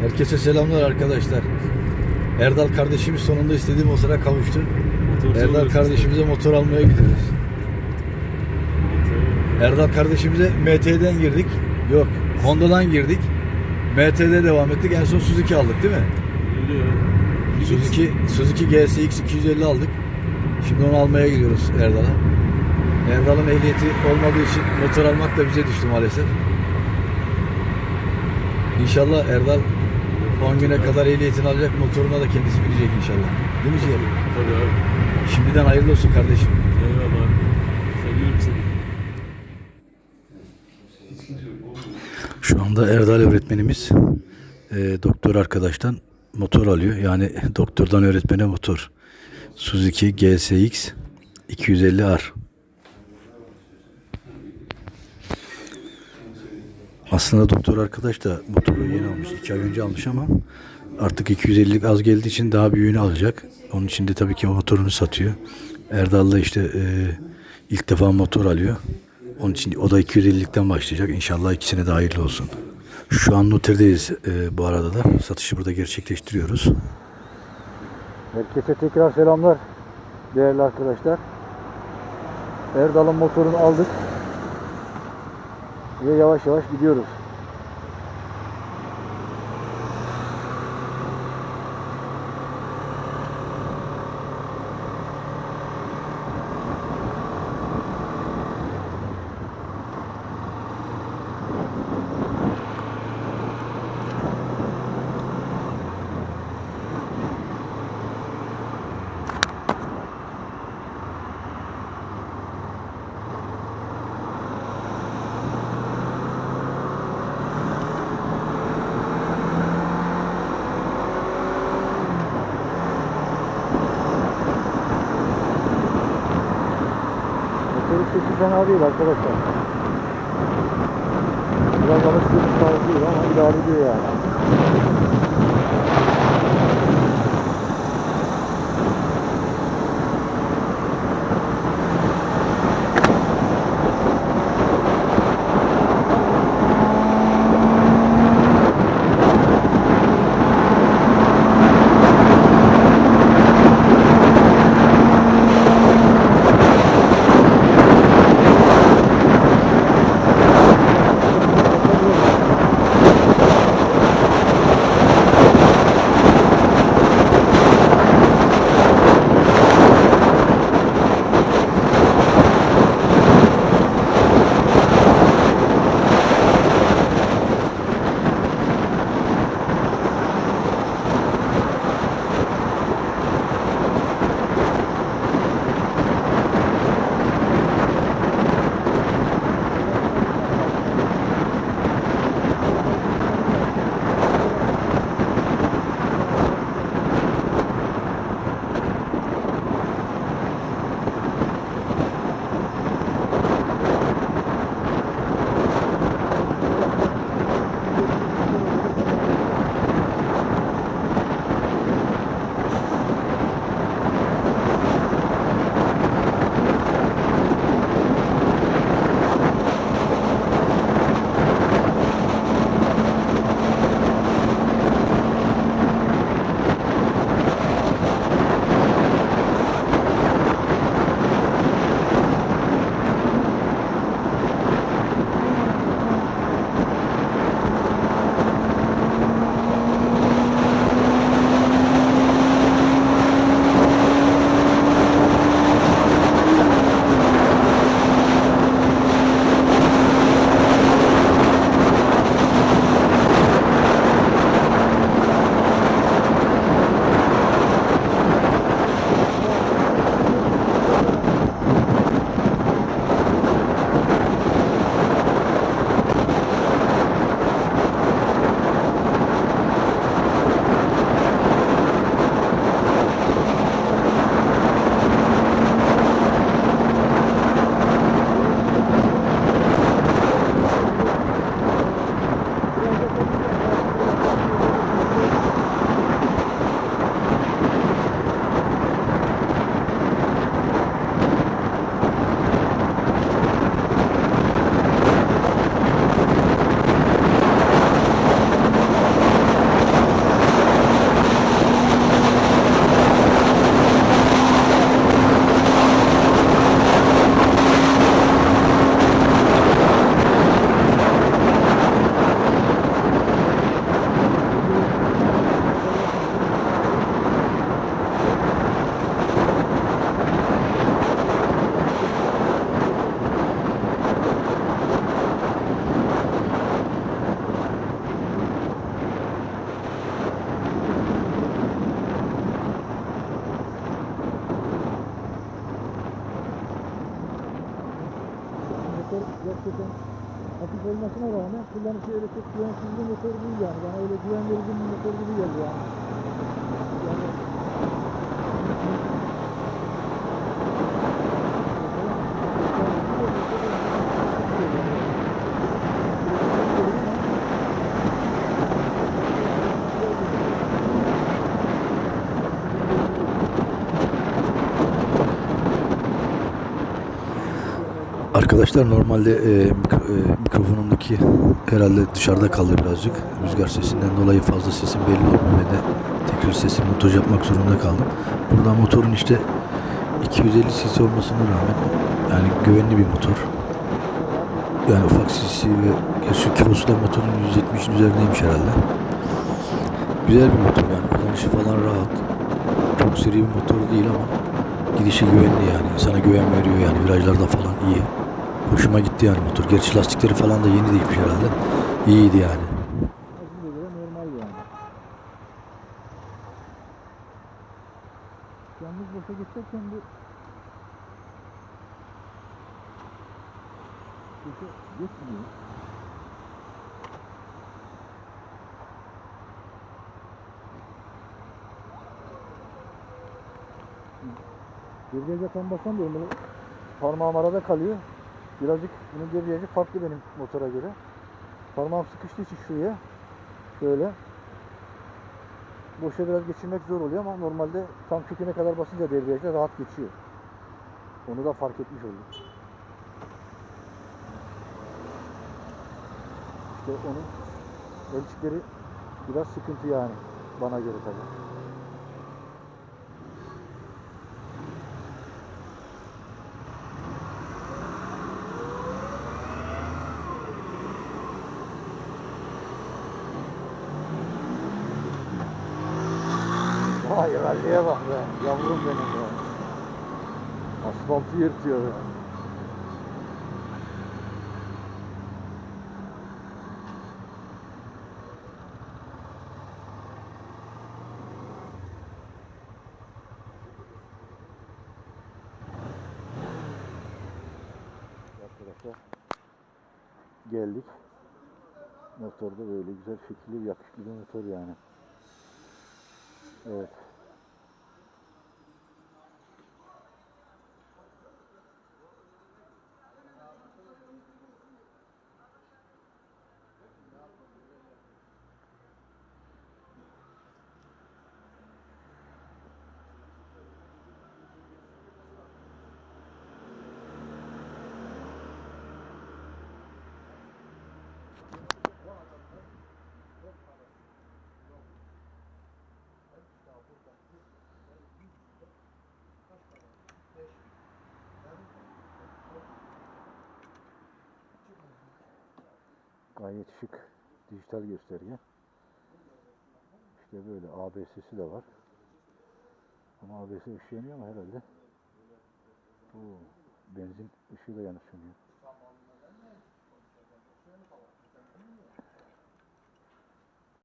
Herkese selamlar arkadaşlar. Erdal kardeşimiz sonunda istediğim o sıra kavuştu. Motorcu Erdal kardeşimize motor almaya gidiyoruz. Erdal kardeşimize MT'den girdik. Yok, Honda'dan girdik. MT'de devam ettik. En son Suzuki aldık değil mi? Suzuki, Suzuki GSX 250 aldık. Şimdi onu almaya gidiyoruz Erdal'a. Erdal'ın ehliyeti olmadığı için motor almak da bize düştü maalesef. İnşallah Erdal 10 güne kadar ehliyetini alacak motoruna da kendisi binecek inşallah. Değil mi Ciğerim? Tabii abi. Şimdiden hayırlı olsun kardeşim. Eyvallah. Seviyorum seni. Şu anda Erdal öğretmenimiz e, doktor arkadaştan motor alıyor. Yani doktordan öğretmene motor. Suzuki GSX 250R. Aslında doktor arkadaş da motoru yeni almış. iki ay önce almış ama artık 250'lik az geldiği için daha büyüğünü alacak. Onun için de tabii ki o motorunu satıyor. Erdal da işte e, ilk defa motor alıyor. Onun için o da 250'likten başlayacak. İnşallah ikisine de hayırlı olsun. Şu an noterdeyiz e, bu arada da. Satışı burada gerçekleştiriyoruz. Herkese tekrar selamlar değerli arkadaşlar. Erdal'ın motorunu aldık. Ve yavaş yavaş gidiyoruz. Motorun sesi fena değil arkadaşlar. Biraz alışveriş tarzı değil ama idare ediyor yani. Gerçekten hafif olmasına rağmen kullanışı öyle çok güvensiz bir motor değil yani. Bana öyle güven verici bir motor gibi geldi. Yani Arkadaşlar normalde e, e, mikrofonumdaki herhalde dışarıda kaldı birazcık. Rüzgar sesinden dolayı fazla sesim belli olmuyor ve de tekrar sesimi montaj yapmak zorunda kaldım. Burada motorun işte 250 cc olmasına rağmen yani güvenli bir motor. Yani ufak cc ve şu kilosu da motorun 170'in üzerindeymiş herhalde. Güzel bir motor yani kullanışı falan rahat. Çok seri bir motor değil ama gidişi güvenli yani. İnsana güven veriyor yani virajlarda falan iyi. Hoşuma gitti yani motor. Gerçi lastikleri falan da yeni değilmiş herhalde. İyiydi yani. Yalnız boşa geçerken bu boşa geçmiyor. Debriyaja tam basamıyorum. Böyle parmağım arada kalıyor. Birazcık bunun debriyajı farklı benim motora göre. Parmağım sıkıştığı için şuraya şöyle boşa biraz geçirmek zor oluyor ama normalde tam köküne kadar basınca debriyaja rahat geçiyor. Onu da fark etmiş oldum. İşte onun ölçüleri biraz sıkıntı yani bana göre tabii. Ralliye bak be. Yavrum benim be. Asfaltı yırtıyor be. Arkadaşlar geldik. Motorda böyle güzel şekilli yakışıklı bir motor yani. Evet. Gayet şık dijital gösterge. İşte böyle ABS'si de var. Ama ABS ışığı yanıyor ama herhalde. Oo, benzin ışığı da yanıp sönüyor.